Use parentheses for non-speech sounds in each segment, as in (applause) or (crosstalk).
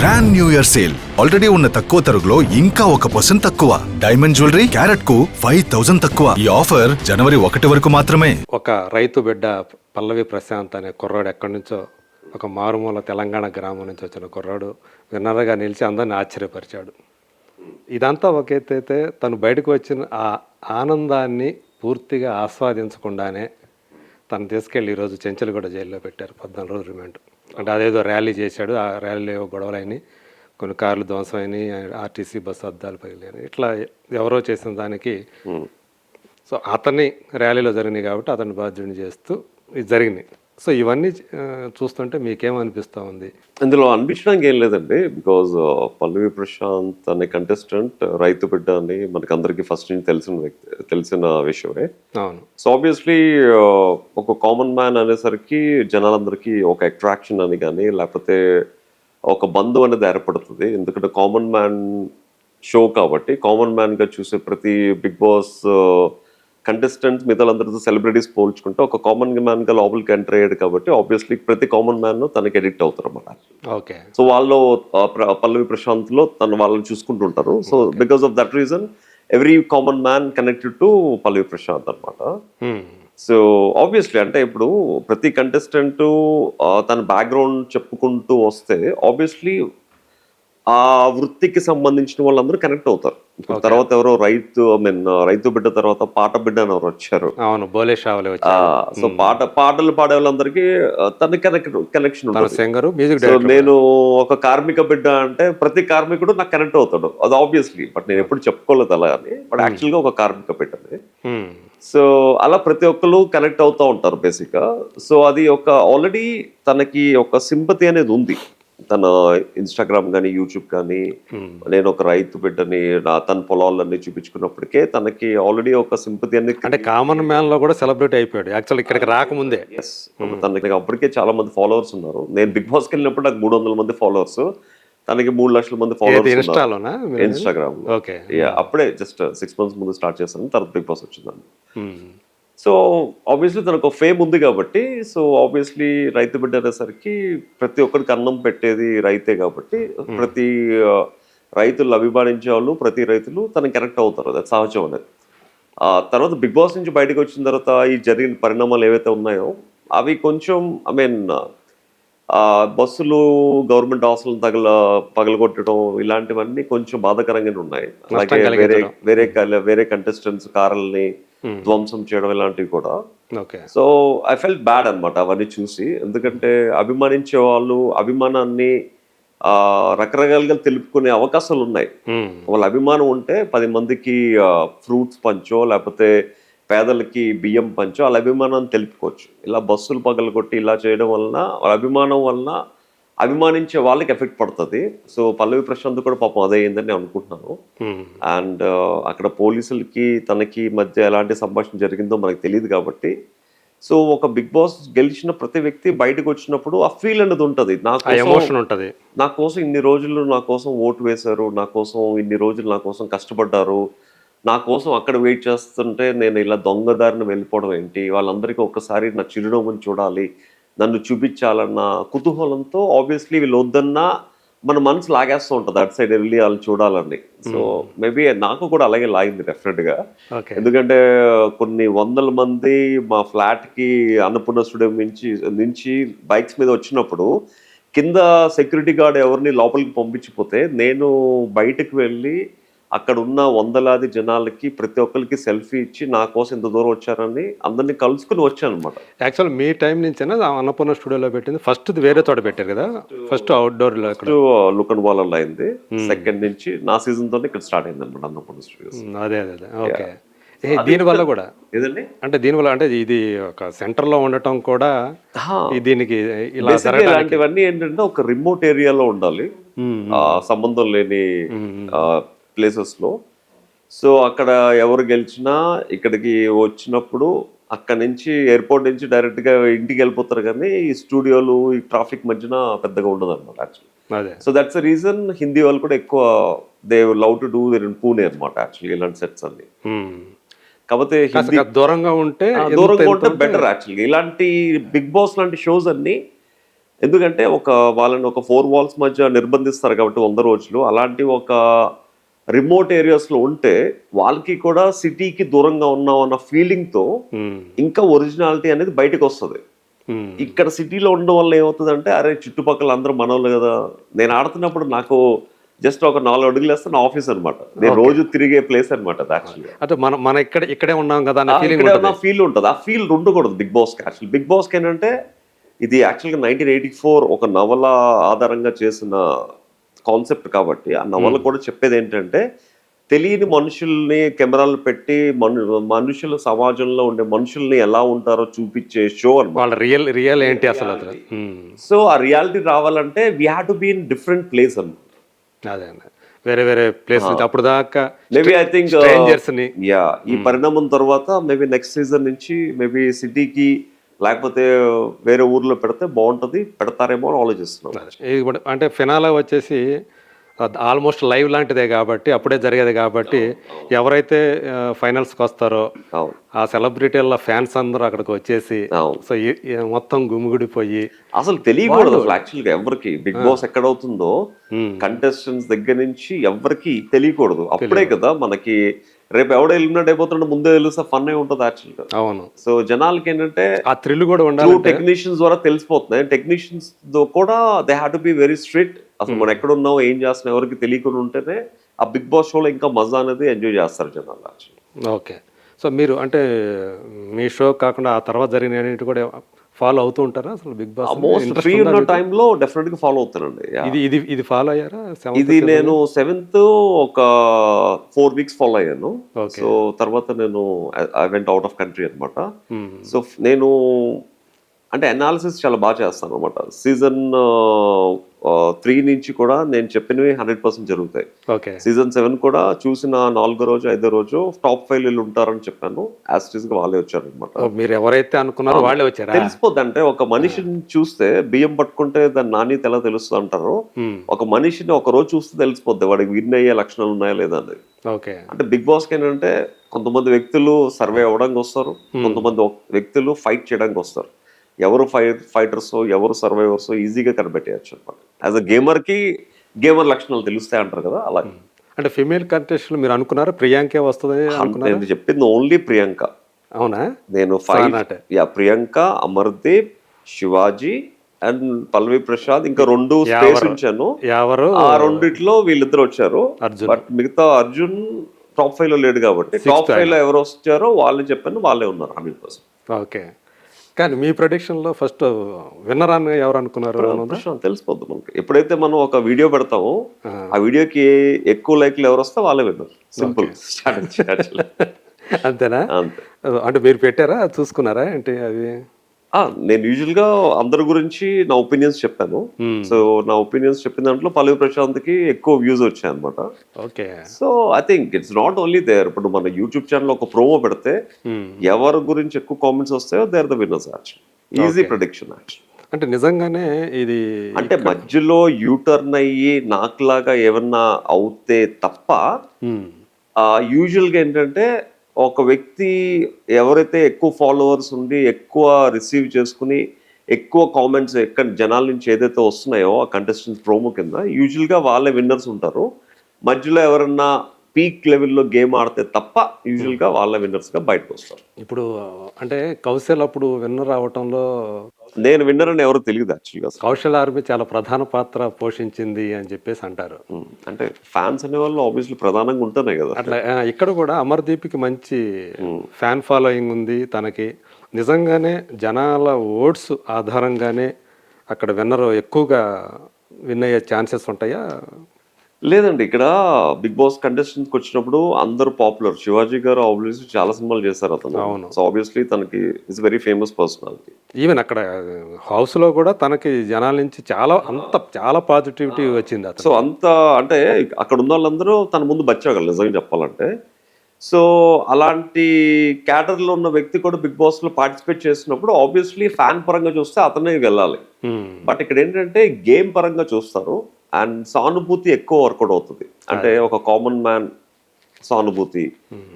Grand new year sale already ఉన్న తక్కువ తరుగులో ఇంకా ఒక పర్సెంట్ తక్కువ. డైమండ్ జ్యువెలరీ క్యారెట్కు ఫైవ్ థౌసండ్ తక్కువ. ఈ ఆఫర్ జనవరి ఒకటి వరకు మాత్రమే. ఒక రైతు బిడ్డ పల్లవి ప్రశాంత్ అనే కుర్రాడు ఎక్కడి నుంచో ఒక మారుమూల తెలంగాణ గ్రామం నుంచి వచ్చిన కుర్రాడు విన్నర్గా నిలిచి అందరిని ఆశ్చర్యపరిచాడు. ఇదంతా ఒక తను బయటకు వచ్చిన ఆ ఆనందాన్ని పూర్తిగా ఆస్వాదించకుండానే తను తీసుకెళ్ళి ఈరోజు చెంచలు కూడా జైల్లో పెట్టారు. పద్నాలుగు రోజులు రిమాండ్ అంటే అదేదో ర్యాలీ చేశాడు. ఆ ర్యాలీలో ఏవో గొడవలైనవి కొన్ని కార్లు ధ్వంసమైనవి ఆర్టీసీ బస్సు అద్దాలు పగిలినాయి ఇట్లా ఎవరో చేసిన దానికి సో అతన్ని ర్యాలీలో జరిగినాయి కాబట్టి అతన్ని బాధ్యుడిని చేస్తూ ఇది జరిగినాయి సో ఇవన్నీ చూస్తుంటే మీకేమనిపిస్తూ ఉంది? ఇందులో అనిపించడానికి ఏం లేదండి. బికాజ్ పల్లవి ప్రశాంత్ అనే కంటెస్టెంట్ రైతు బిడ్డ అని మనకి అందరికీ ఫస్ట్ నుంచి తెలిసిన వ్యక్తి తెలిసిన విషయమే. అవును. సో ఆబ్వియస్లీ ఒక కామన్ మ్యాన్ అనేసరికి జనాలందరికీ ఒక అట్రాక్షన్ అని కానీ లేకపోతే ఒక బంధు అనేది ఏర్పడుతుంది. ఎందుకంటే కామన్ మ్యాన్ షో కాబట్టి కామన్ మ్యాన్గా చూసే ప్రతి బిగ్ బాస్ కంటెస్టెంట్స్ మిగతాలందరితో సెలబ్రిటీస్ పోల్చుకుంటే ఒక కామన్ మ్యాన్గా లోపలికి ఎంటర్ అయ్యాడు కాబట్టి ఆబ్వియస్లీ ప్రతి కామన్ మ్యాన్ తనకి ఎడిక్ట్ అవుతారు అన్నమాట ఓకే. సో వాళ్ళు పల్లవి ప్రశాంత్లో తను వాళ్ళని చూసుకుంటుంటారు so because of that reason every common man connected to Pallavi Prashanth అనమాట హ్మ్. సో ఆబ్వియస్లీ అంటే ఇప్పుడు ప్రతి కంటెస్టెంట్ తన బ్యాక్గ్రౌండ్ చెప్పుకుంటూ వస్తే ఆబ్వియస్లీ ఆ వృత్తికి సంబంధించిన వాళ్ళందరూ కనెక్ట్ అవుతారు. తర్వాత ఎవరో రైతు ఐ మీన్ రైతు బిడ్డ తర్వాత పాట బిడ్డ అని ఎవరు వచ్చారు. అవును బోలే షావలే సో పాట పాటలు పాడే వాళ్ళందరికీ తన connect connection singer music so నేను ఒక కార్మిక బిడ్డ అంటే ప్రతి కార్మికుడు నాకు కనెక్ట్ అవుతాడు. అది ఆబ్వియస్లీ బట్ నేను ఎప్పుడు చెప్పుకోలేదు అలా అని. బట్ యాక్చువల్గా ఒక కార్మిక బిడ్డని హ్మ్. సో అలా ప్రతి ఒక్కరు కనెక్ట్ అవుతూ ఉంటారు బేసిక్గా సో అది ఒక ఆల్రెడీ తనకి ఒక సింపతి అనేది ఉంది. తన ఇన్స్టాగ్రామ్ కానీ యూట్యూబ్ కానీ నేను ఒక రైతు బిడ్డని నా తన పొలాలన్నీ చూపించుకున్నప్పటికే తనకి ఆల్రెడీ ఒక సింపతి అనేది అంటే కామన్ మ్యాన్లో కూడా సెలబ్రిటీ అయిపోయాడు. యాక్చువల్ ఇక్కడికి రాకముందే. ఎస్ తనకి అప్పటికే చాలా మంది ఫాలోవర్స్ ఉన్నారు. నేను బిగ్ బాస్కి వెళ్ళినప్పుడు నాకు మూడు వందల మంది ఫాలోవర్స్ తనకి మూడు లక్షల మంది ఫాలోవర్స్ ఇన్స్టాగ్రామ్ ఓకే అప్పుడే జస్ట్ సిక్స్ మంత్స్ ముందు స్టార్ట్ చేశాను. తర్వాత బిగ్ బాస్ వచ్చిందండి. హ్మ్. సో ఆబ్వియస్లీ తనకు ఒక ఫేమ్ ఉంది కాబట్టి సో ఆబ్వియస్లీ రైతు బిడ్డ అనేసరికి ప్రతి ఒక్కరికి అన్నం పెట్టేది రైతే కాబట్టి ప్రతి ఆ, రైతులు అభిమానించే వాళ్ళు ప్రతి రైతులు తనకి కనెక్ట్ అవుతారు. అది సహజం అనేది. తర్వాత బిగ్ బాస్ నుంచి బయటకు వచ్చిన తర్వాత ఈ జరిగిన పరిణామాలు ఏవైతే ఉన్నాయో అవి కొంచెం ఐ మీన్ బస్సులు గవర్నమెంట్ హాస్టల్ తగల పగలగొట్టడం ఇలాంటివన్నీ కొంచెం బాధాకరంగానే ఉన్నాయి. అలాగే వేరే. వేరే వేరే కంటెస్టెంట్స్ కార్లని ధ్వంసం చేయడం ఇలాంటివి కూడా. Okay. So I felt bad అన్నమాట అవన్నీ చూసి. ఎందుకంటే అభిమానించే వాళ్ళు అభిమానాన్ని రకరకాలుగా తెలుపుకునే అవకాశాలు ఉన్నాయి. హ్మ్. వాళ్ళ అభిమానం ఉంటే పది మందికి ఫ్రూట్స్ పంచో లేకపోతే పేదలకి బియ్యం పంచో వాళ్ళ అభిమానాన్ని తెలుపుకోవచ్చు. ఇలా బస్సులు పగలగొట్టి ఇలా చేయడం వలన వాళ్ళ అభిమానం వలన అభిమానించే వాళ్ళకి ఎఫెక్ట్ పడుతుంది. సో పల్లవి ప్రశాంత్ కూడా పాపం అదే అయిందని నేను అనుకుంటున్నాను. అండ్ అక్కడ పోలీసులకి తనకి మధ్య ఎలాంటి సంభాషణ జరిగిందో మనకు తెలియదు కాబట్టి. సో ఒక బిగ్ బాస్ గెలిచిన ప్రతి వ్యక్తి బయటకు వచ్చినప్పుడు ఆ ఫీల్ అనేది ఉంటుంది. నా ఆ కోసం ఎమోషన్ ఉంటది. నా కోసం ఇన్ని రోజులు నా కోసం ఓటు వేశారు నా కోసం ఇన్ని రోజులు నా కోసం కష్టపడ్డారు నా కోసం అక్కడ వెయిట్ చేస్తుంటే నేను ఇలా దొంగదారిని వెళ్ళిపోవడం ఏంటి? వాళ్ళందరికీ ఒక్కసారి నా చిరునవ్వుని చూడాలి నన్ను చూపించాలన్న కుతూహలంతో ఆబ్వియస్లీ వీళ్ళు వద్దన్నా మన మనసు లాగేస్తూ ఉంటుంది. అటు సైడ్ వెళ్ళి వాళ్ళని చూడాలని. సో మేబీ నాకు కూడా అలాగే లాగింది డెఫినెట్గా ఎందుకంటే కొన్ని వందల మంది మా ఫ్లాట్కి అన్నపూర్ణ స్టూడియం నుంచి నుంచి బైక్స్ మీద వచ్చినప్పుడు కింద సెక్యూరిటీ గార్డ్ ఎవరిని లోపలికి పంపించిపోతే నేను బయటకు వెళ్ళి అక్కడ ఉన్న వందలాది జనాలకి ప్రతి ఒక్కరికి సెల్ఫీ ఇచ్చి నా కోసం ఇంత దూరం వచ్చారని అందరినీ కలుసుకుని వచ్చాను అనమాట యాక్చువల్ మీ టైం నుంచేనా? ఆ అన్నపూర్ణ స్టూడియోలో పెట్టింది. ఫస్ట్ వేరే చోట పెట్టారు కదా? ఫస్ట్ అవుట్డోర్లో లుకన్ వాల్ అయింది. సెకండ్ నుంచి నా సీజన్ తోనే ఇక్కడ స్టార్ట్ అయింది అనమాట అన్నపూర్ణ స్టూడియోస్ ఉమ్, అదే అదే ఓకే దీనివల్ల కూడా? ఏదండి? అంటే దీనివల్ల అంటే ఇది ఒక సెంటర్లో ఉండటం కూడా దీనికి ఇలా ఇలాంటివన్నీ ఏంటంటే ఒక రిమోట్ ఏరియాలో ఉండాలి. ఆ, సంబంధం లేని ఉమ్, ప్లేసెస్లో సో అక్కడ ఎవరు గెలిచినా ఇక్కడికి వచ్చినప్పుడు అక్కడ నుంచి ఎయిర్పోర్ట్ నుంచి డైరెక్ట్గా ఇంటికి వెళ్ళిపోతారు కానీ ఈ స్టూడియోలు ఈ ట్రాఫిక్ మధ్యన పెద్దగా ఉండదు అనమాట actually so that's reason Hindi వాళ్ళు కూడా ఎక్కువ they love to do in Pune అనమాట యాక్చువల్లీ ఇలాంటి సెట్స్ అన్ని. కాకపోతే దూరంగా ఉంటే దూరంగా ఉంటే- బెటర్ యాక్చువల్లీ ఇలాంటి బిగ్ బాస్ లాంటి షోస్ అన్ని ఎందుకంటే ఒక వాళ్ళని ఒక ఫోర్ వాల్స్ మధ్య నిర్బంధిస్తారు కాబట్టి వంద రోజులు. అలాంటి ఒక రిమోట్ ఏరియాస్లో ఉంటే వాళ్ళకి కూడా సిటీకి దూరంగా ఉన్నాం అన్న ఫీలింగ్తో ఉమ్, ఇంకా ఒరిజినాలిటీ అనేది బయటకు వస్తుంది. ఉమ్, ఇక్కడ సిటీలో ఉండడం వల్ల ఏమవుతుందంటే అరే చుట్టుపక్కల అందరూ మనోళ్ళు కదా. నేను ఆడుతున్నప్పుడు నాకు జస్ట్ ఒక నాలుగు అడుగులు వేస్తే నా ఆఫీస్ అనమాట నేను రోజు తిరిగే ప్లేస్ అనమాట అంటే మనం మన ఇక్కడ ఇక్కడే ఉన్నాం కదా నా ఫీల్ ఉంటుంది. ఆ ఫీల్ ఉండకూడదు బిగ్ బాస్ యాక్చువల్ బిగ్ బాస్కి ఏంటంటే ఇది యాక్చువల్గా నైన్టీన్ ఎయిటీ ఫోర్ ఒక నవల ఆధారంగా చేసిన కాన్సెప్ట్ కాబట్టి. ఆ నవల కూడా చెప్పేది ఏంటంటే తెలియని మనుషుల్ని కెమెరాలు పెట్టి మను మనుషుల సమాజంలో ఉండే మనుషుల్ని ఎలా ఉంటారో చూపించే షో వాళ్ళ రియల్ రియల్ ఏంటి అసలు సో ఆ రియాలిటీ రావాలంటే we have to be in different place అన్నమాట. అదే వేరే వేరే ప్లేస్ నుంచి అప్పుడు దాకా మేబీ ఐ థింక్ యా ఈ పరిణామం తర్వాత మేబీ నెక్స్ట్ సీజన్ నుంచి మేబీ సిటీకి లేకపోతే వేరే ఊర్లో పెడితే బాగుంటుంది పెడతారేమో అని ఆలోచిస్తున్నాం. అంటే ఫినాలా వచ్చేసి ఆల్మోస్ట్ లైవ్ లాంటిదే కాబట్టి అప్పుడే జరిగేది కాబట్టి ఎవరైతే ఫైనల్స్కి వస్తారో ఆ సెలబ్రిటీల ఫ్యాన్స్ అందరూ అక్కడికి వచ్చేసి సో మొత్తం గుమిగుడిపోయి అసలు తెలియకూడదు అసలు యాక్చువల్గా ఎవరికి. బిగ్ బాస్ ఎక్కడ అవుతుందో Hmm. కంటెస్టెంట్స్ దగ్గర నుంచి ఎవరికి తెలియకూడదు. అప్పుడే కదా మనకి రేపు ఎవడో ఎలిమినేట్ అయిపోతుంటే ముందే తెలుస్తే ఫన్ అయి ఉంటుంది యాక్చువల్గా అవును. సో జనాలకి ఏంటంటే ఆ థ్రిల్ కూడా ఉండాలి టెక్నీషియన్స్ ద్వారా తెలిసిపోతున్నాయి. టెక్నీషియన్స్ కూడా they have to be very strict అసలు మనం ఎక్కడ ఉన్నాం ఏం చేస్తున్నాం ఎవరికి తెలియకుండా ఉంటేనే ఆ బిగ్ బాస్ షోలో ఇంకా మజా అనేది ఎంజాయ్ చేస్తారు జనాలు యాక్చువల్లీ ఓకే సో మీరు అంటే మీ షో కాకుండా ఆ తర్వాత జరిగిన కూడా ఫాలో అవుతూ ఉంటారా అసలు బిగ్ బాస్ మోస్ట్ ఫ్రీ ఉన్న? టైంలో డెఫినెట్గా ఫాలో అవుతానండి. ఇది ఇది ఇది ఫాలో అయ్యారా ఇది? నేను సెవెంత్ ఒక ఫోర్ వీక్స్ ఫాలో అయ్యాను. సో తర్వాత నేను I went out of country అనమాట. సో నేను అంటే అనాలిసిస్ చాలా బాగా చేస్తాను అనమాట సీజన్ త్రీ నుంచి కూడా నేను చెప్పినవి హండ్రెడ్ పర్సెంట్ జరుగుతాయి. ఓకే సీజన్ సెవెన్ కూడా చూసిన నాలుగో రోజు ఐదో రోజు టాప్ ఫైవ్ వీళ్ళు ఉంటారని చెప్పాను. యాస్టిస్గా వాళ్ళే వచ్చారు అనమాట మీరు ఎవరైతే అనుకున్నారో వాళ్ళే వచ్చారా? తెలిసిపోద్ది అంటే ఒక మనిషిని చూస్తే బియ్యం పట్టుకుంటే దాని నాణ్యత ఎలా తెలుస్తుంది అంటారు? Hmm. ఒక మనిషిని ఒక రోజు చూస్తే తెలిసిపోద్ది వాడికి విన్ అయ్యే లక్షణాలు ఉన్నాయా లేదా అనేది. ఓకే అంటే బిగ్ బాస్కి ఏంటంటే కొంతమంది వ్యక్తులు సర్వే అవ్వడానికి వస్తారు. కొంతమంది ఒక్- వ్యక్తులు ఫైట్ చేయడానికి వస్తారు. ఎవరు ఫై ఫైటర్స్ ఎవరు సర్వైవర్స్ ఈజీగా కనిపెట్టేయచ్చు అనమాట యాజ్ అ గేమర్కి గేమర్ లక్షణాలు తెలుస్తాయి అంటారు కదా అలా అంటే ఫిమేల్ కంటెస్ట్ మీరు అనుకున్నారా? ప్రియాంకే వస్తుంది నేను చెప్పింది ఓన్లీ ప్రియాంక. అవునా? నేను five. Yeah Priyanka Amardeep Shivaji and Pallavi Prasad ఇంకా రెండు స్పేస్? ఉంచాను. ఎవరు ఆ రెండిట్లో వీళ్ళిద్దరు వచ్చారు. బట్ మిగతా అర్జున్ టాప్ ఫైవ్లో లేడు కాబట్టి టాప్ ఫైవ్లో ఎవరు వచ్చారో వాళ్ళు చెప్పాను వాళ్ళే ఉన్నారు. Hundred percent okay. కానీ మీ ప్రొడిక్షన్లో ఫస్ట్ విన్నర్ అని ఎవరు అనుకున్నారు తెలిసిపోద్ది మనకి. ఎప్పుడైతే మనం ఒక వీడియో పెడతామో ఆ. వీడియోకి ఎక్కువ లైక్లు ఎవరు వస్తే వాళ్ళే విన్నారు సింపుల్ స్ట్రాటజీ అంతేనా? అంతే. అంటే మీరు పెట్టారా? చూసుకున్నారా ఏంటి అది? నేను యూజువల్గా అందరి గురించి నా ఒపీనియన్స్ చెప్పాను. Hmm. సో నా ఒపీనియన్స్ చెప్పిన దాంట్లో పల్లవి ప్రశాంత్కి ఎక్కువ వ్యూస్ వచ్చాయి అనమాట okay. So I think it's not only there ఇప్పుడు మన యూట్యూబ్ ఛానల్ ఒక ప్రోమో పెడితే ఎవరి గురించి ఎక్కువ కామెంట్స్ వస్తాయో they are the winners actual easy production actual అంటే నిజంగానే ఇది అంటే మధ్యలో యూటర్న్ అయ్యి నాకులాగా ఏమన్నా అవుతే తప్ప మ్మ్. యూజువల్గా ఏంటంటే ఒక వ్యక్తి ఎవరైతే ఎక్కువ ఫాలోవర్స్ ఉండి ఎక్కువ రిసీవ్ చేసుకుని ఎక్కువ కామెంట్స్ ఎక్కడ జనాల నుంచి ఏదైతే వస్తున్నాయో ఆ కంటెస్టెంట్స్ ప్రోమో కింద యూజువల్గా వాళ్ళే విన్నర్స్ ఉంటారు. మధ్యలో ఎవరన్నా పీక్ లెవెల్లో గేమ్ ఆడితే తప్ప యూజువల్గా వాళ్ళ విన్నర్స్గా బయటకు వస్తారు. ఇప్పుడు అంటే కౌశల్ అప్పుడు విన్నర్ అవటంలో నేను విన్నర్ అని ఎవరు తెలియదు యాక్చువల్గా కౌశల్ ఆర్మీ చాలా ప్రధాన పాత్ర పోషించింది అని చెప్పేసి అంటారు. అంటే ఫ్యాన్స్ అనే వాళ్ళు ఆబ్వియస్లీ ప్రధానంగా ఉంటున్నాయి కదా. అట్లా ఇక్కడ కూడా అమర్దీప్కి మంచి ఫ్యాన్ ఫాలోయింగ్ ఉంది తనకి. నిజంగానే జనాల ఓట్స్ ఆధారంగానే అక్కడ విన్నర్ ఎక్కువగా విన్ అయ్యే ఛాన్సెస్ ఉంటాయా? లేదండి ఇక్కడ బిగ్ బాస్ కంటెస్టెంట్కి వచ్చినప్పుడు అందరూ పాపులర్. శివాజీ గారు ఆబ్వియస్లీ చాలా సినిమాలు చేశారు అతను. అవును. సో ఆబ్వియస్లీ తనకి is very famous personality even అక్కడ హౌస్లో కూడా తనకి జనాల నుంచి చాలా అంత చాలా పాజిటివిటీ వచ్చింది సో అంత అంటే అక్కడ ఉన్న వాళ్ళందరూ తన ముందు బచ్చాగలరు నిజంగా చెప్పాలంటే. సో అలాంటి cater లో ఉన్న వ్యక్తి కూడా బిగ్ బాస్లో పార్టిసిపేట్ చేసినప్పుడు ఆబ్వియస్లీ ఫ్యాన్ పరంగా చూస్తే అతనే వెళ్ళాలి. బట్ ఇక్కడ ఏంటంటే గేమ్ పరంగా చూస్తారు. అండ్ సానుభూతి ఎక్కువ వర్కౌట్ అవుతుంది. అంటే ఒక కామన్ మ్యాన్ సానుభూతి.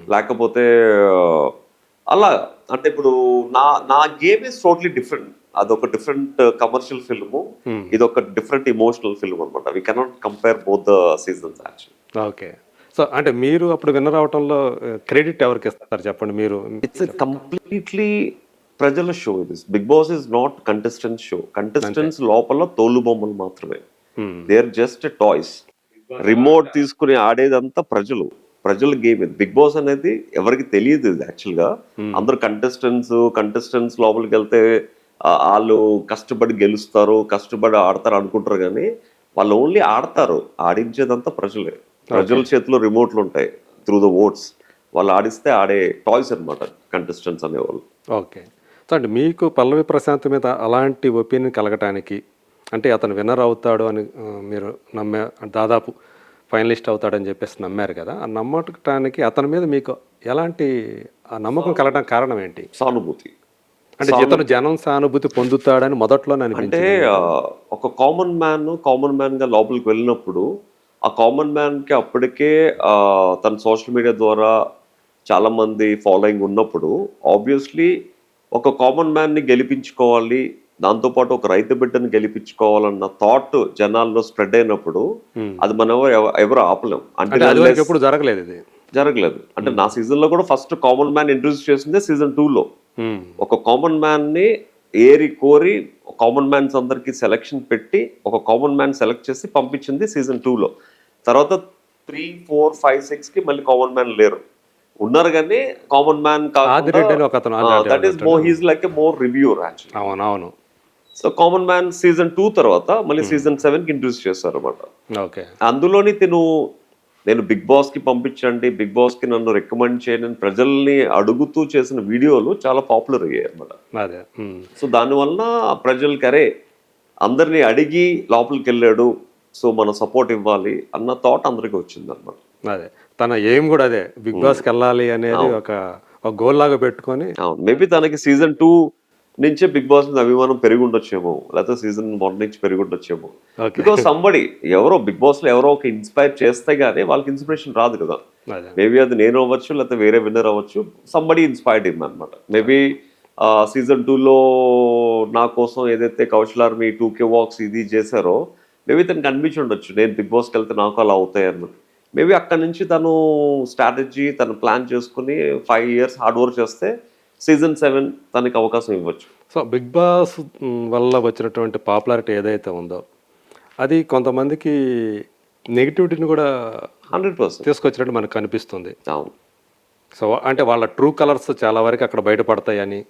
లేకపోతే ఆ, అలా. అంటే ఇప్పుడు నా నా గేమ్ ఇస్ టోటలీ డిఫరెంట్ అదొక డిఫరెంట్ కమర్షియల్ ఫిల్మ్ ఇది ఒక డిఫరెంట్ ఇమోషనల్ ఫిల్మ్ అనమాట we cannot compare both the seasons okay so అంటే మీరు అప్పుడు విన్నర్ అవటంలో క్రెడిట్ ఎవరికి ఇస్తారు చెప్పండి మీరు? ఇట్స్ కంప్లీట్లీ ప్రజల షో ఇది big boss is not contestant show contestants లోపల తోలు బొమ్మలు మాత్రమే. Hmm. They are just toys remote తీసుకుని ఆడేదంతా ప్రజలు. ప్రజల గేమ్ ఇది. బిగ్ బాస్ అనేది ఎవరికి తెలియదు ఇది యాక్చువల్గా. అందరు కంటెస్టెంట్స్ కంటెస్టెంట్స్ లోపలికి వెళ్తే వాళ్ళు కష్టపడి గెలుస్తారు కష్టపడి ఆడతారు అనుకుంటారు కానీ వాళ్ళు ఓన్లీ ఆడతారు. ఆడించేదంతా ప్రజలే. ప్రజల చేతిలో రిమోట్లు ఉంటాయి త్రూ ద ఓట్స్ వాళ్ళు ఆడిస్తే ఆడే టాయ్స్ అన్నమాట కంటెస్టెంట్స్ అనేవాళ్ళు. ఓకే అంటే మీకు పల్లవి ప్రశాంత్ మీద అలాంటి ఒపీనియన్ కలగటానికి అంటే అతను విన్నర్ అవుతాడు అని మీరు నమ్మే దాదాపు ఫైనలిస్ట్ అవుతాడని చెప్పేసి నమ్మారు కదా. ఆ నమ్మటానికి అతని మీద మీకు ఎలాంటి ఆ నమ్మకం కలగడానికి కారణం ఏంటి? సానుభూతి. అంటే ఇతను జనం సానుభూతి పొందుతాడని మొదట్లోనే అంటే ఒక కామన్ మ్యాన్ కామన్ మ్యాన్గా లోపలికి వెళ్ళినప్పుడు ఆ కామన్ మ్యాన్కి అప్పటికే తన సోషల్ మీడియా ద్వారా చాలా మంది ఫాలోయింగ్ ఉన్నప్పుడు ఆబ్వియస్లీ ఒక కామన్ మ్యాన్ని గెలిపించుకోవాలి దాంతోపాటు ఒక రైతు బిడ్డని గెలిపించుకోవాలన్న థాట్ జనాల్లో స్ప్రెడ్ అయినప్పుడు అది మనం ఎవరు ఆపలేం. అంటే ఎప్పుడు జరగలేదు ఇది. జరగలేదు. అంటే నా సీజన్లో కూడా ఫస్ట్ కామన్ మ్యాన్ ఇంట్రడ్యూస్ చేసిందే సీజన్ టూ లో. ఉమ్, ఒక కామన్ మ్యాన్ని ఏరి కోరి కామన్ మ్యాన్స్ అందరికి సెలెక్షన్ పెట్టి ఒక కామన్ మ్యాన్ సెలెక్ట్ చేసి పంపించింది సీజన్లో. తర్వాత త్రీ ఫోర్ ఫైవ్ సిక్స్కి మళ్ళీ కామన్ మ్యాన్ లేరు. ఉన్నారు కానీ common man Adireddy that is more he's like more reviewer అవును అవును. So common man season two తర్వాత మళ్ళీ సీజన్ సెవెన్కి ఇంట్రడ్యూస్ చేస్తారు అనమాట ఓకే. అందులోని తిను నేను బిగ్ బాస్కి పంపించండి బిగ్ బాస్కి నన్ను రికమెండ్ చేయండి ప్రజల్ని అడుగుతూ చేసిన వీడియోలు చాలా పాపులర్ అయ్యాయి అనమాట ఉమ్, సో దానివల్ల ప్రజలకి అరే అందరినీ అడిగి లోపలికి వెళ్ళాడు సో మన సపోర్ట్ ఇవ్వాలి అన్న థాట్ అందరికి వచ్చింది అనమాట అదే. తన ఎయిమ్ కూడా అదే. బిగ్ బాస్కి వెళ్ళాలి అనేది ఒక గోల్ లాగా పెట్టుకొని మేబీ తనకి సీజన్ టూ నుంచే బిగ్ బాస్ మీద అభిమానం పెరిగి ఉండొచ్చేమో లేకపోతే సీజన్ వన్ నుంచి పెరిగి ఉండొచ్చేమో. బికాస్ సంబడి ఎవరో బిగ్ బాస్లో ఎవరో ఒక ఇన్స్పైర్ చేస్తే గానీ వాళ్ళకి ఇన్స్పిరేషన్ రాదు కదా. మేబీ అది నేను అవ్వచ్చు లేకపోతే వేరే విన్నర్ అవ్వచ్చు సంబడి ఇన్స్పైర్డ్ ఇమ్ అనమాట మేబీ సీజన్ టూలో నా కోసం ఏదైతే Kaushal army two K walks ఇది చేశారో మేబీ తనకి అనిపించి ఉండొచ్చు నేను బిగ్ బాస్కి వెళ్తే నాకు అలా అవుతాయి అన్నమాట. మేబీ అక్కడ నుంచి తను స్ట్రాటజీ తను ప్లాన్ చేసుకుని ఫైవ్ ఇయర్స్ హార్డ్ వర్క్ చేస్తే సీజన్ సెవెన్ తనకి అవకాశం ఇవ్వచ్చు. సో బిగ్ బాస్ వల్ల వచ్చినటువంటి పాపులారిటీ ఏదైతే ఉందో అది కొంతమందికి నెగిటివిటీని కూడా హండ్రెడ్ పర్సెంట్. తీసుకొచ్చినట్టు మనకు కనిపిస్తుంది. అవును. సో అంటే వాళ్ళ ట్రూ కలర్స్ చాలా వరకు అక్కడ బయటపడతాయని.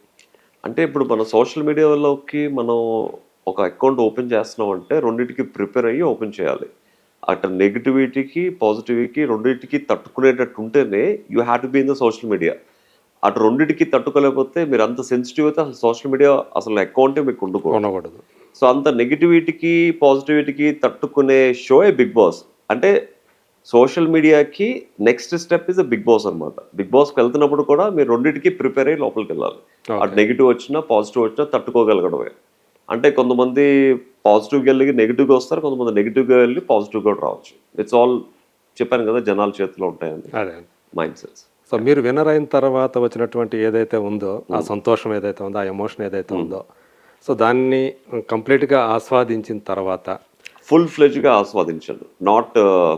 అంటే ఇప్పుడు మన సోషల్ మీడియాలోకి మనం ఒక అకౌంట్ ఓపెన్ చేస్తున్నాం అంటే రెండింటికి ప్రిపేర్ అయ్యి ఓపెన్ చేయాలి. అటు నెగిటివిటీకి పాజిటివిటీకి రెండింటికి తట్టుకునేటట్టు ఉంటేనే you have to be in the social media. అటు రెండింటికి తట్టుకోలేకపోతే మీరు అంత సెన్సిటివ్ అయితే అసలు సోషల్ మీడియా అసలు అకౌంటే మీకు ఉండకూడదు. సో అంత నెగిటివిటీకి పాజిటివిటీకి తట్టుకునే షోయే బిగ్ బాస్ అంటే సోషల్ మీడియాకి next step is big boss అనమాట బిగ్ బాస్కి వెళ్తున్నప్పుడు కూడా మీరు రెండింటికి ప్రిపేర్ అయ్యి లోపలికి వెళ్ళాలి. అటు నెగిటివ్ వచ్చినా పాజిటివ్ వచ్చినా తట్టుకోగలగడమే. అంటే కొంతమంది పాజిటివ్గా వెళ్ళి నెగిటివ్గా వస్తారు కొంతమంది నెగిటివ్గా వెళ్ళి పాజిటివ్గా రావచ్చు. ఇట్స్ ఆల్ చెప్పాను కదా జనాల చేతిలో ఉంటాయని. మైండ్ సెట్స్ సో మీరు విన్నర్ అయిన తర్వాత వచ్చినటువంటి ఏదైతే ఉందో ఆ సంతోషం ఏదైతే ఉందో ఆ ఎమోషన్ ఏదైతే ఉందో సో దాన్ని కంప్లీట్గా ఆస్వాదించిన తర్వాత ఫుల్ ఫ్లెజ్గా ఆస్వాదించాను నాట్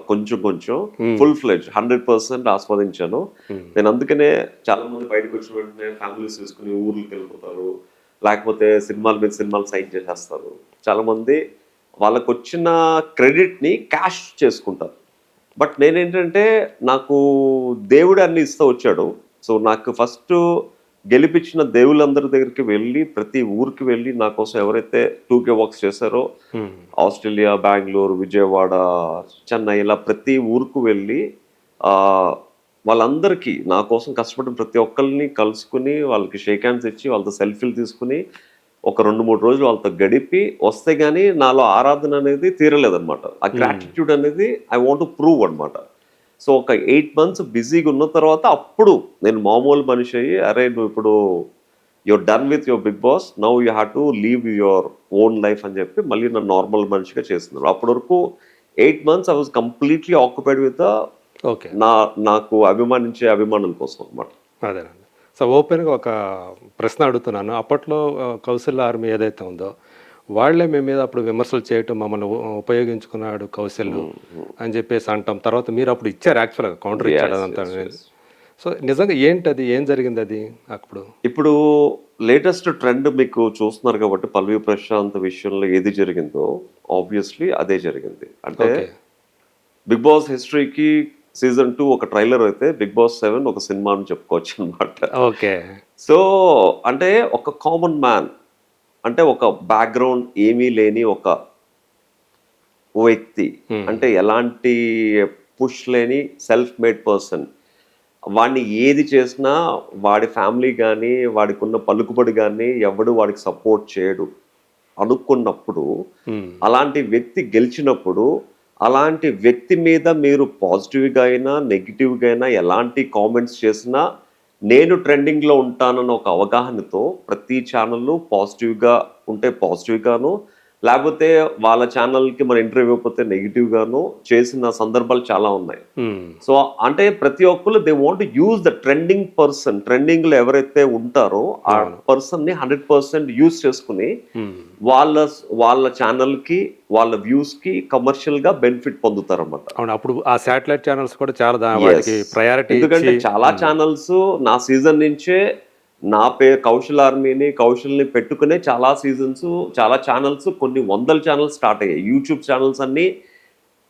కొంచెం కొంచెం ఫుల్ ఫ్లెజ్ హండ్రెడ్ పర్సెంట్ ఆస్వాదించాను నేను అందుకనే చాలా మంది బయటకు వచ్చిన వెంటనే ఫ్యామిలీస్ తీసుకుని ఊర్లకు వెళ్ళిపోతారు. లేకపోతే సినిమాల మీద సినిమాలు సైన్ చేసేస్తారు. చాలా మంది వాళ్ళకు వచ్చిన క్రెడిట్ని క్యాష్ చేసుకుంటారు. బట్ నేనేంటంటే నాకు దేవుడు అన్ని ఇస్తూ వచ్చాడు. సో నాకు ఫస్ట్ గెలిపించిన దేవుళ్ళందరి దగ్గరికి వెళ్ళి ప్రతి ఊరికి వెళ్ళి నా కోసం ఎవరైతే టూ కే వర్క్స్ చేశారో ఆస్ట్రేలియా బెంగళూరు విజయవాడ చెన్నై ఇలా ప్రతి ఊరుకు వెళ్ళి వాళ్ళందరికీ నా కోసం కష్టపడిన ప్రతి ఒక్కరిని కలుసుకుని వాళ్ళకి షేక్ హ్యాండ్స్ ఇచ్చి వాళ్ళతో సెల్ఫీలు తీసుకుని ఒక రెండు మూడు రోజులు వాళ్ళతో గడిపి వస్తే గానీ నాలో ఆరాధన అనేది తీరలేదన్నమాట. ఆ గ్రాటిట్యూడ్ అనేది ఐ వాంట్ టు ప్రూవ్ అన్నమాట. సో ఒక ఎయిట్ మంత్స్ బిజీగా ఉన్న తర్వాత అప్పుడు నేను మామూలు మనిషి అయ్యి అరే నువ్వు ఇప్పుడు your done with your big boss now you have to leave your own life అని చెప్పి మళ్ళీ నన్ను నార్మల్ మనిషిగా చేస్తున్నారు. అప్పటి వరకు eight months I was completely occupied with okay. నా నాకు అభిమానించే అభిమానుల కోసం అనమాట అదేనండి. సో ఓపెన్గా ఒక ప్రశ్న అడుగుతున్నాను. అప్పట్లో కౌశల్య ఆర్మీ ఏదైతే ఉందో వాళ్ళే మీ మీద అప్పుడు విమర్శలు చేయటం మమ్మల్ని ఉపయోగించుకున్నాడు కౌశల్య అని చెప్పేసి అంటాం. తర్వాత మీరు అప్పుడు ఇచ్చారు యాక్చువల్గా కౌంటర్ ఇచ్చాడు అదంతా. సో నిజంగా ఏంటి అది ఏం జరిగింది అది అప్పుడు? ఇప్పుడు లేటెస్ట్ ట్రెండ్ మీకు చూస్తున్నారు కాబట్టి పల్వి ప్రశాంత్ విషయంలో ఏది జరిగిందో ఆబ్వియస్లీ అదే జరిగింది. అంటే బిగ్ బాస్ హిస్టరీకి సీజన్ టూ ఒక ట్రైలర్ అయితే బిగ్ బాస్ సెవెన్ ఒక సినిమా అని చెప్పుకోవచ్చు అనమాట ఓకే. సో అంటే ఒక కామన్ మ్యాన్ అంటే ఒక బ్యాక్గ్రౌండ్ ఏమీ లేని ఒక వ్యక్తి అంటే ఎలాంటి పుష్ లేని సెల్ఫ్ మేడ్ పర్సన్ వాడిని ఏది చేసినా వాడి ఫ్యామిలీ కానీ వాడికి ఉన్న పలుకుబడి కానీ ఎవడు వాడికి సపోర్ట్ చేయడు అనుకున్నప్పుడు Hmm. అలాంటి వ్యక్తి గెలిచినప్పుడు అలాంటి వ్యక్తి మీద మీరు పాజిటివ్గా అయినా నెగిటివ్గా అయినా ఎలాంటి కామెంట్స్ చేసినా నేను ట్రెండింగ్లో ఉంటానన్న ఒక అవగాహనతో ప్రతి ఛానల్ పాజిటివ్గా ఉంటే పాజిటివ్గాను లేకపోతే వాళ్ళ ఛానల్కి మన ఇంటర్వ్యూ ఇవ్వకపోతే నెగిటివ్గాను చేసిన సందర్భాలు చాలా ఉన్నాయి. Hmm. సో అంటే ప్రతి ఒక్కరు they want use the trending person ట్రెండింగ్లో ఎవరైతే ఉంటారో ఆ పర్సన్ని హండ్రెడ్ పర్సెంట్ యూజ్ చేసుకుని Hmm. వాళ్ళ వాళ్ళ ఛానల్కి వాళ్ళ వ్యూస్కి కమర్షియల్గా బెనిఫిట్ పొందుతారన్నమాట. అవును అప్పుడు ఆ శాటిలైట్ ఛానల్స్ కూడా చాలా ప్రయారిటీ ఎందుకంటే చాలా ఛానల్స్ నా సీజన్ నుంచే నా పేరు కౌశల్ ఆర్మీని కౌశల్ని పెట్టుకునే చాలా సీజన్స్ చాలా ఛానల్స్ కొన్ని వందల ఛానల్స్ స్టార్ట్ అయ్యాయి. యూట్యూబ్ ఛానల్స్ అన్ని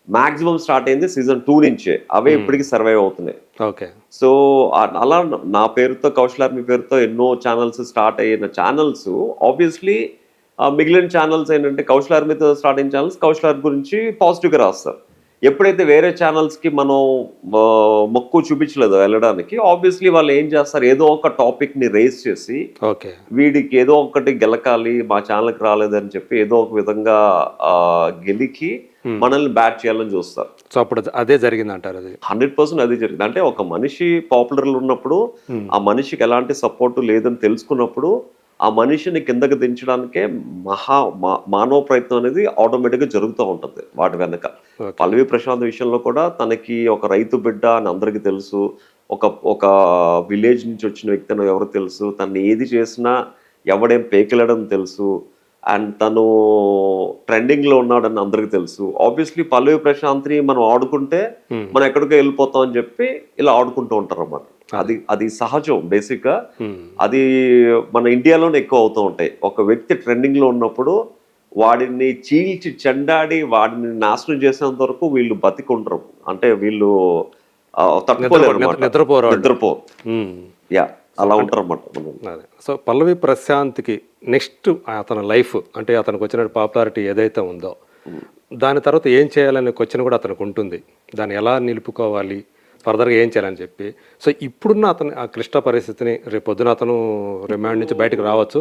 మాక్సిమం స్టార్ట్ అయింది సీజన్ టూ నుంచే. అవే ఇప్పటికి సర్వైవ్ అవుతున్నాయి. ఓకే సో అలా నా పేరుతో కౌశల్ ఆర్మీ పేరుతో ఎన్నో ఛానల్స్ స్టార్ట్ అయిన ఛానల్స్ ఆబ్వియస్లీ మిగిలిన ఛానల్స్ ఏంటంటే కౌశల్ ఆర్మీతో స్టార్ట్ అయిన ఛానల్స్ కౌశల్ ఆర్మీ గురించి పాజిటివ్గా రాస్తారు. ఎప్పుడైతే వేరే ఛానల్స్కి మనం మొక్కు చూపించలేదు వెళ్ళడానికి ఆబ్వియస్లీ వాళ్ళు ఏం చేస్తారు ఏదో ఒక టాపిక్ని రేస్ చేసి ఓకే. వీడికి ఏదో ఒకటి గెలకాలి మా ఛానల్కి రాలేదని చెప్పి ఏదో ఒక విధంగా గెలికి మనల్ని బ్యాట్ చేయాలని చూస్తారు. సో అప్పుడు అదే జరిగింది అంటారు అది? హండ్రెడ్ పర్సెంట్ అది జరిగింది. అంటే ఒక మనిషి పాపులర్ ఉన్నప్పుడు ఆ మనిషికి ఎలాంటి సపోర్ట్ లేదని తెలుసుకున్నప్పుడు ఆ మనిషిని కిందకి దించడానికే మహా మా- మానవ ప్రయత్నం అనేది ఆటోమేటిక్గా జరుగుతూ ఉంటుంది వాటి వెనక. పల్లవి ప్రశాంత్ విషయంలో కూడా తనకి ఒక రైతు బిడ్డ అని అందరికీ తెలుసు. ఒక ఒక విలేజ్ నుంచి వచ్చిన వ్యక్తి అని ఎవరు తెలుసు. తను ఏది చేసినా ఎవడేం పేకిలడం తెలుసు. అండ్ తను ట్రెండింగ్లో ఉన్నాడని అందరికీ తెలుసు. ఆబ్వియస్లీ పల్లవి ప్రశాంత్ని మనం ఆడుకుంటే మనం ఎక్కడికో వెళ్ళిపోతాం అని చెప్పి ఇలా ఆడుకుంటూ ఉంటారు అన్నమాట అది అది సహజం. బేసిక్గా Hmm. అది మన ఇండియాలోనే ఎక్కువ అవుతూ ఉంటాయి. ఒక వ్యక్తి ట్రెండింగ్లో ఉన్నప్పుడు వాడిని చీల్చి చెండాడి వాడిని నాశనం చేసేంత వరకు వీళ్ళు బతికుండరు. అంటే వీళ్ళు తట్టుకోలేరు. నిద్రపోరు. నిద్రపో. Hmm. యా అలా ఉంటారు అన్నమాట సో పల్లవి ప్రశాంత్కి నెక్స్ట్ అతని లైఫ్ అంటే అతనికి వచ్చిన పాపులారిటీ ఏదైతే ఉందో దాని తర్వాత ఏం చేయాలనే క్వశ్చన్ కూడా అతనికి ఉంటుంది. దాన్ని ఎలా నిలుపుకోవాలి? ఫర్దర్గా ఏం చేయాలని చెప్పి. సో ఇప్పుడున్న అతని ఆ క్లిష్ట పరిస్థితిని రేపు పొద్దున అతను రిమాండ్ నుంచి బయటకు రావచ్చు.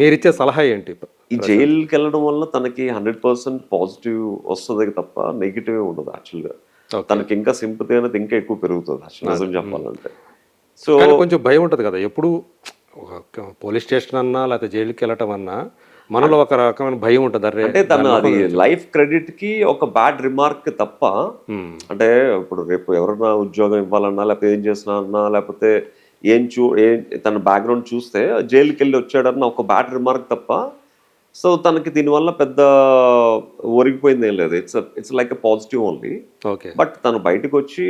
మీరిచ్చే సలహా ఏంటి? ఈ జైలుకి వెళ్ళడం వల్ల తనకి హండ్రెడ్ పర్సెంట్ పాజిటివ్ వస్తుంది తప్ప నెగిటివ్ ఉండదు యాక్చువల్గా. తనకి ఇంకా సింపతి అనేది ఇంకా ఎక్కువ పెరుగుతుంది నిజం చెప్పాలంటే. సో కొంచెం భయం ఉంటుంది కదా ఎప్పుడు పోలీస్ స్టేషన్ అన్నా లేకపోతే జైలుకి వెళ్ళటం అన్నా మనలో ఒక రకమైన భయం ఉంటుంది. అరే అంటే తను అది లైఫ్ క్రెడిట్కి ఒక బ్యాడ్ రిమార్క్ తప్ప. అంటే ఇప్పుడు రేపు ఎవరైనా ఉద్యోగం ఇవ్వాలన్నా లేకపోతే ఏం చేసినా అన్నా లేకపోతే ఏం చూ ఏం తన బ్యాక్గ్రౌండ్ చూస్తే జైలుకి వెళ్ళి వచ్చాడన్న ఒక బ్యాడ్ రిమార్క్ తప్ప సో తనకి దీనివల్ల పెద్ద ఒరిగిపోయింది ఏం లేదు. It's it's like a positive only okay but తను బయటకు వచ్చి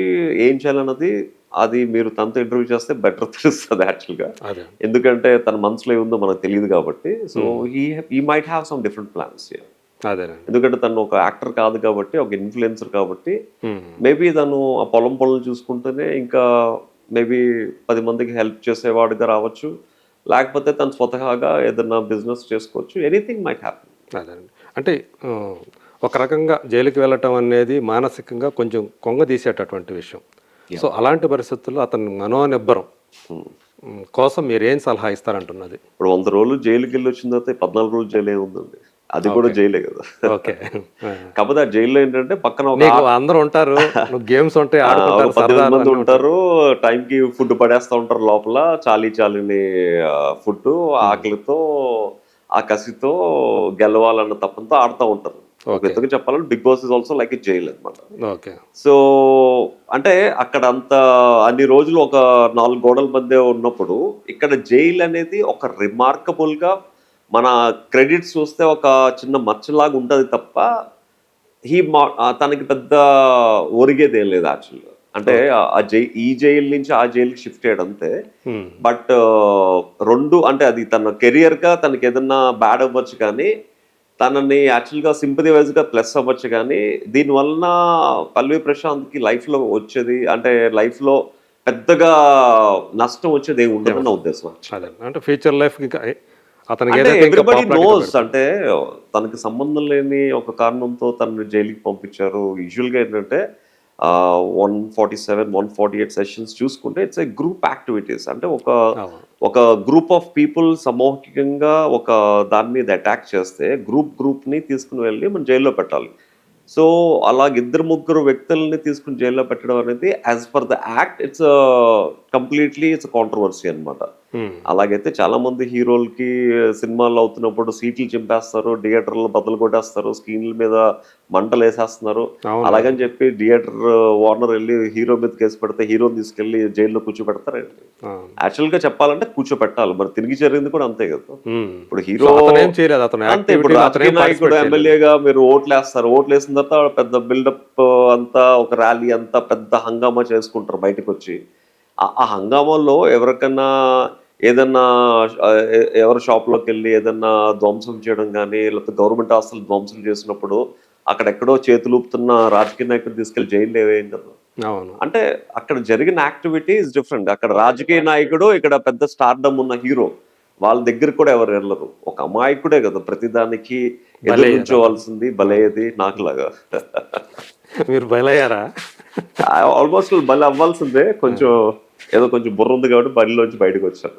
ఏం చేయాలన్నది అది మీరు తనతో ఇంటర్వ్యూ చేస్తే బెటర్ తెలుస్తుంది యాక్చువల్గా ఎందుకంటే తన మనసులో ఏముందో మనకు తెలియదు కాబట్టి. సో ఈ ఈ might have some different plans ఎందుకంటే తను ఒక యాక్టర్ కాదు కాబట్టి ఒక ఇన్ఫ్లుయెన్సర్ కాబట్టి Hmm. మేబీ తను ఆ పొలం పనులు చూసుకుంటూనే ఇంకా మేబీ పది మందికి హెల్ప్ చేసేవాడుగా రావచ్చు. లేకపోతే తను స్వతహాగా ఏదైనా బిజినెస్ చేసుకోవచ్చు. ఎనీథింగ్ మైట్ హ్యాపీ అదేనండి. అంటే ఒక రకంగా జైలుకి వెళ్ళటం అనేది మానసికంగా కొంచెం కొంగ తీసేటటువంటి విషయం. సో అలాంటి పరిస్థితుల్లో అతని మనోనిబ్బరం ఉమ్, కోసం మీరు ఏం సలహా ఇస్తారంటున్నది? ఇప్పుడు వంద రోజులు జైలుకి వెళ్ళి వచ్చిన తర్వాత పద్నాలుగు రోజులు జైలే ఉందండి. అది కూడా జైలే కదా. ఓకే. (laughs) కాకపోతే ఆ జైల్లో ఏంటంటే పక్కన అందరూ ఉంటారు గేమ్స్ ఉంటాయి సరదాలు మంది ఉంటారు టైంకి ఫుడ్ పడేస్తా ఉంటారు లోపల చాలీ చాలిని ఫుడ్ ఆకలితో ఆ కసితో గెలవాలన్న తప్పంతో ఆడుతూ ఉంటారు. విధంగా చెప్పాలంటే big boss is also like a jail అనమాట ఓకే. సో అంటే అక్కడ అంత అన్ని రోజులు ఒక నాలుగు గోడల మధ్య ఉన్నప్పుడు ఇక్కడ జైల్ అనేది ఒక రిమార్కబుల్గా మన క్రెడిట్స్ చూస్తే ఒక చిన్న మచ్చలాగా ఉంటది తప్ప హీ మా తనకి పెద్ద ఒరిగేది ఏం లేదు యాక్చువల్గా అంటే ఆ- జై ఈ జైలు నుంచి ఆ జైలుకి షిఫ్ట్ చేయడం అంతే. Hmm. బట్ రెండు అంటే అది తన కెరియర్గా తనకి ఏదన్నా బ్యాడ్ అవ్వచ్చు కానీ తనని యాక్చువల్గా సింపతి వైజ్గా ప్లస్ అవ్వచ్చు కానీ దీని వలన పల్లవి ప్రశాంత్కి లైఫ్లో వచ్చేది అంటే లైఫ్లో పెద్దగా నష్టం వచ్చేది ఏమి ఉండదు నా ఉద్దేశం అంటే ఫ్యూచర్ లైఫ్ ఎవ్రీబడి నోస్. అంటే తనకి సంబంధం లేని ఒక కారణంతో తనని జైలుకి పంపించారు యూజువల్గా ఏంటంటే one forty seven one forty eight sessions చూసుకుంటే ఇట్స్ ఏ గ్రూప్ యాక్టివిటీస్ అంటే ఒక. ఒక గ్రూప్ ఆఫ్ పీపుల్ సమూహికంగా ఒక దాని మీద అటాక్ చేస్తే గ్రూప్ గ్రూప్ని తీసుకుని వెళ్ళి మనం జైల్లో పెట్టాలి. సో అలా ఇద్దరు ముగ్గురు వ్యక్తుల్ని తీసుకుని జైల్లో పెట్టడం అనేది as per the act it's completely it's controversy అనమాట అలాగైతే చాలా మంది హీరోలకి సినిమాలు అవుతున్నప్పుడు సీట్లు చింపేస్తారు థియేటర్లు బద్దలు కొట్టేస్తారు స్క్రీన్ల మీద మంటలు వేసేస్తున్నారు. అలాగని చెప్పి థియేటర్ ఓనర్ వెళ్ళి హీరో మీద కేసు పెడితే హీరోని తీసుకెళ్ళి జైల్లో కూర్చోబెడతారండి. యాక్చువల్గా చెప్పాలంటే కూర్చోబెట్టాలి మరి తిరిగి జరిగింది కూడా అంతే కదా Hmm. ఇప్పుడు హీరో అంతే ఇప్పుడు రాజకీయ నాయకుడు. ఎమ్మెల్యేగా మీరు ఓట్లు వేస్తారు ఓట్లు వేసిన తర్వాత పెద్ద బిల్డప్ అంతా ఒక ర్యాలీ అంతా పెద్ద హంగామా చేసుకుంటారు బయటకు వచ్చి ఆ- ఆ హంగామాలో ఎవరికన్నా ఏదన్నా ఎవరి షాప్లోకి వెళ్ళి ఏదన్నా ధ్వంసం చేయడం కానీ లేకపోతే గవర్నమెంట్ ఆస్తులు ధ్వంసం చేసినప్పుడు అక్కడెక్కడో చేతులు ఊపుతున్న రాజకీయ నాయకుడు తీసుకెళ్ళి జైలు ఏవేయం కదా అంటే అక్కడ జరిగిన యాక్టివిటీ ఇస్ డిఫరెంట్ అక్కడ రాజకీయ నాయకుడు ఇక్కడ పెద్ద స్టార్డమ్ ఉన్న హీరో వాళ్ళ దగ్గర కూడా ఎవరు వెళ్ళరు ఒక అమాయకుడే కదా ప్రతిదానికి ఎదురు బలయ్యేదా? నుంచోవాల్సింది బలయ్యేది నాకులాగా. మీరు బయలయ్యారా ఆల్మోస్ట్ బలి అవ్వాల్సిందే కొంచెం ఏదో కొంచెం బుర్ర ఉంది కాబట్టి బలిలోంచి బయటకు వచ్చాను.